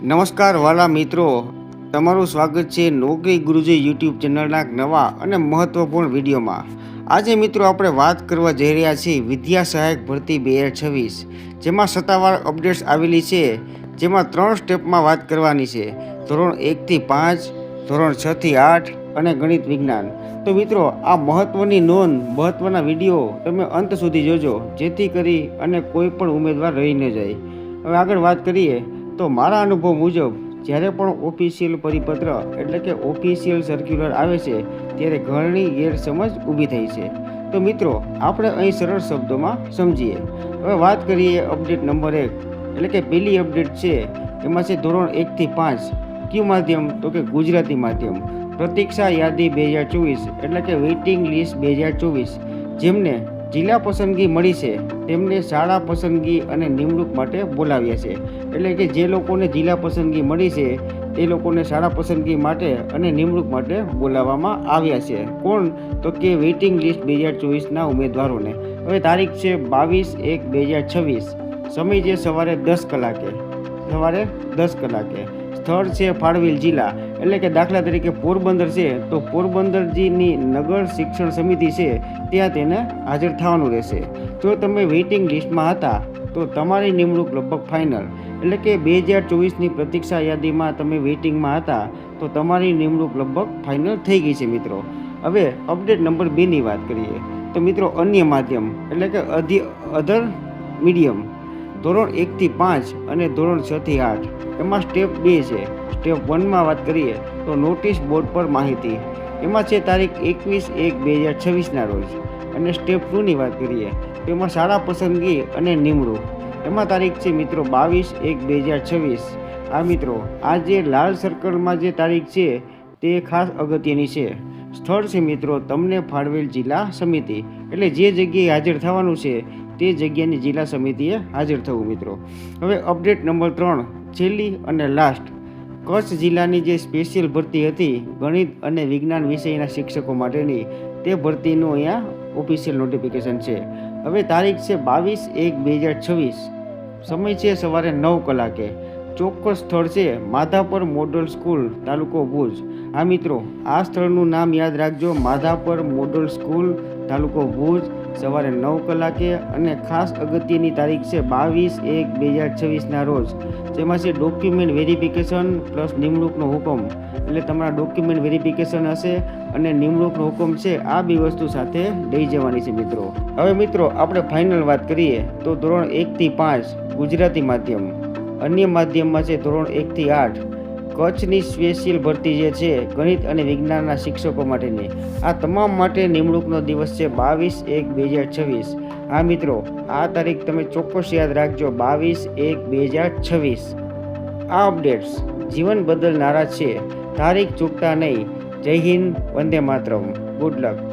નમસ્કાર વાલા મિત્રો. તમારું સ્વાગત છે નોકરી ગુરુજી યુટ્યુબ ચેનલના નવા અને મહત્વપૂર્ણ વિડીયોમાં. આજે મિત્રો આપણે વાત કરવા જઈ રહ્યા છીએ વિદ્યા સહાયક ભરતી બે હજાર છવ્વીસ, જેમાં સત્તાવાર અપડેટ્સ આવેલી છે, જેમાં ત્રણ સ્ટેપમાં વાત કરવાની છે. ધોરણ એકથી પાંચ, ધોરણ છથી આઠ અને ગણિત વિજ્ઞાન. તો મિત્રો, આ મહત્વની નોંધ, મહત્વના વીડિયો તમે અંત સુધી જોજો, જેથી કરી અને કોઈ પણ ઉમેદવાર રહી ન જાય. હવે આગળ વાત કરીએ. તો મારા અનુભવ મુજબ, જ્યારે પણ ઓફિશિયલ પરિપત્ર, એટલે કે ઓફિશિયલ સર્ક્યુલર આવે છે, ત્યારે ઘણી ગેરસમજ ઊભી થઈ છે. તો મિત્રો, આપણે અહીં સરળ શબ્દોમાં સમજીએ. હવે વાત કરીએ અપડેટ નંબર એક, એટલે કે પહેલી અપડેટ છે, એમાં છે ધોરણ એકથી પાંચ, કયું માધ્યમ? તો કે ગુજરાતી માધ્યમ. પ્રતીક્ષા યાદી બે હજાર ચોવીસ, એટલે કે વેઇટિંગ લિસ્ટ બે હજાર ચોવીસ. જેમને જિલ્લા પસંદગી મળી છે, તેમને શાળા પસંદગી અને નિમણૂક માટે બોલાવ્યા છે. એટલે કે જે લોકોને જિલ્લા પસંદગી મળી છે, તે લોકોને શાળા પસંદગી માટે અને નિમણૂક માટે બોલાવવામાં આવ્યા છે. કોણ? તો કે વેઇટિંગ લિસ્ટ બે હજાર ચોવીસના ઉમેદવારોને. હવે તારીખ છે બાવીસ એક બે હજાર છવ્વીસ. સમય છે સવારે દસ કલાકે. સવારે દસ કલાકે. સ્થળ છે ફાળવેલ જિલ્લા. એટલે કે દાખલા તરીકે પોરબંદર છે, તો પોરબંદરજીની નગર શિક્ષણ સમિતિ છે, ત્યાં તેને હાજર થવાનું રહેશે. જો તમે વેઇટિંગ લિસ્ટમાં હતા, તો તમારી નિમણૂક લગભગ ફાઇનલ. એટલે કે બે હજાર ચોવીસની પ્રતીક્ષા યાદીમાં તમે વેઇટિંગમાં હતા, તો તમારી નિમણૂક લગભગ ફાઇનલ થઈ ગઈ છે મિત્રો. હવે અપડેટ નંબર બેની વાત કરીએ. તો મિત્રો અન્ય માધ્યમ, એટલે કે અધિ, અધર મીડિયમ ધોરણ એકથી પાંચ અને ધોરણ છથી આઠ. એમાં સ્ટેપ બે છે. સ્ટેપ વનમાં વાત કરીએ તો નોટિસ બોર્ડ પર માહિતી. એમાં છે તારીખ એકવીસ એક બે હજાર છવ્વીસના રોજ. અને સ્ટેપ ટુની વાત કરીએ તો એમાં શાળા પસંદગી અને નિમણૂક. એમાં તારીખ છે મિત્રો બાવીસ એક બે હજાર છવ્વીસ. આ મિત્રો આ જે લાલ સર્કલમાં જે તારીખ છે, તે ખાસ અગત્યની છે. સ્થળ છે મિત્રો, તમને ફાળવેલ જિલ્લા સમિતિ. એટલે જે જગ્યાએ હાજર થવાનું છે તે જગ્યાની જિલ્લા સમિતિએ હાજર થવું, મિત્રો. હવે અપડેટ નંબર ત્રણ, છેલ્લી અને લાસ્ટ. કચ્છ જિલ્લાની જે સ્પેશિયલ ભરતી હતી, ગણિત અને વિજ્ઞાન વિષયના શિક્ષકો માટેની, તે ભરતીનું અહીંયા ઓફિશિયલ નોટિફિકેશન છે. હવે તારીખ છે બાવીસ એક બે હજાર છવ્વીસ. સમય છે સવારે નવ કલાકે. ચોક્કસ સ્થળ છે માધાપર મોડલ સ્કૂલ, તાલુકો ભુજ. આ મિત્રો, આ સ્થળનું નામ યાદ રાખજો. માધાપર મોડલ સ્કૂલ, તાલુકો ભુજ. સવારે નવ કલાકે અને ખાસ અગત્યની તારીખ છે બાવીસ એક બે હજાર છવ્વીસના રોજ. જેમાં છે ડોક્યુમેન્ટ વેરિફિકેશન પ્લસ નિમણૂકનો હુકમ. એટલે તમારા ડોક્યુમેન્ટ વેરિફિકેશન હશે અને નિમણૂકનો હુકમ છે આ બે વસ્તુ સાથે લઈ જવાની છે મિત્રો. હવે મિત્રો, આપણે ફાઇનલ વાત કરીએ તો ધોરણ એકથી પાંચ ગુજરાતી માધ્યમ. અન્ય માધ્યમમાં છે ધોરણ એકથી આઠ. કચ્છની સ્પેશિયલ ભરતી જે છે, ગણિત અને વિજ્ઞાનના શિક્ષકો માટેની. આ તમામ માટે નિમણૂકનો દિવસ છે બાવીસ એક બે હજાર છવ્વીસ. આ મિત્રો, આ તારીખ તમે ચોક્કસ યાદ રાખજો, બાવીસ એક બે હજાર છવ્વીસ. આ અપડેટ્સ જીવન બદલનારા છે. તારીખ ચૂકતા નહીં. જય હિન્દ, વંદે માતરમ. Good luck.